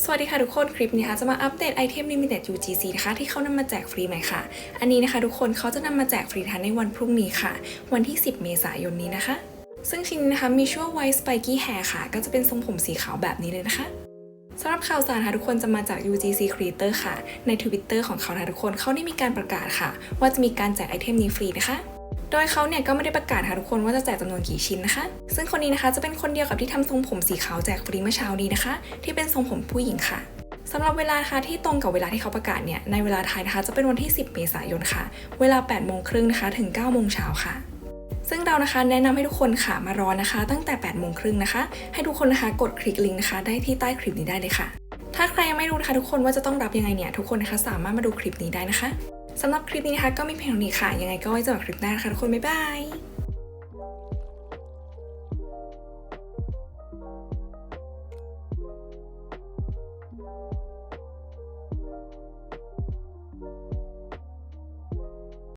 สวัสดีค่ะทุกคนคลิปนี้นะคะจะมาอัปเดตไอเทม Limited UGC นะคะที่เขานำมาแจกฟรีใหม่ค่ะ อันนี้นะคะทุกคนเขาจะนำมาแจกฟรีทันในวันพรุ่งนี้ค่ะ วันที่ 10 เมษายนนี้นะคะ ซึ่งชิ้นนี้นะคะมีชื่อว่า White Spiky Hair ค่ะ ก็จะเป็นทรงผมสีขาวแบบนี้เลยนะคะสำหรับข่าวสารค่ะทุกคนจะมาจาก UGC Creator ค่ะ ใน Twitter ของเขานะทุกคนเขาได้มีการประกาศค่ะ ว่าจะมีการแจกไอเทมนี้ฟรีนะคะ โดยเขาเนี่ยก็ไม่ได้ประกาศค่ะทุกคนว่าจะแจกจำนวนกี่ชิ้นนะคะ ซึ่งคนนี้นะคะจะเป็นคนเดียวกับที่ทำทรงผมสีขาวแจกฟรีเมื่อเช้านี้นะคะ ที่เป็นทรงผมผู้หญิงค่ะสำหรับเวลานะคะที่ตรงกับเวลาที่เขาประกาศเนี่ยในเวลาไทยนะคะจะเป็นวันที่ 10 เมษายนค่ะ เวลา 8 โมงครึ่งนะคะถึง 9 โมงเช้าค่ะ ซึ่งเรานะคะแนะนำให้ทุกคนค่ะมารอนะคะ ตั้งแต่ 8 โมงครึ่งนะคะ ให้ทุกคนนะคะกดคลิกลิงก์นะคะ ได้ที่ใต้คลิปนี้ได้เลยค่ะ ถ้าใครยังไม่รู้นะคะทุกคนว่าจะต้องรับยังไงเนี่ยทุกคนนะคะสามารถมาดูคลิปนี้ได้นะคะ สำหรับคลิปนี้นะคะก็มีเพียงเท่านี้ค่ะ ยังไงก็ไว้เจอกันคลิปหน้านะคะทุกคน บ๊ายบาย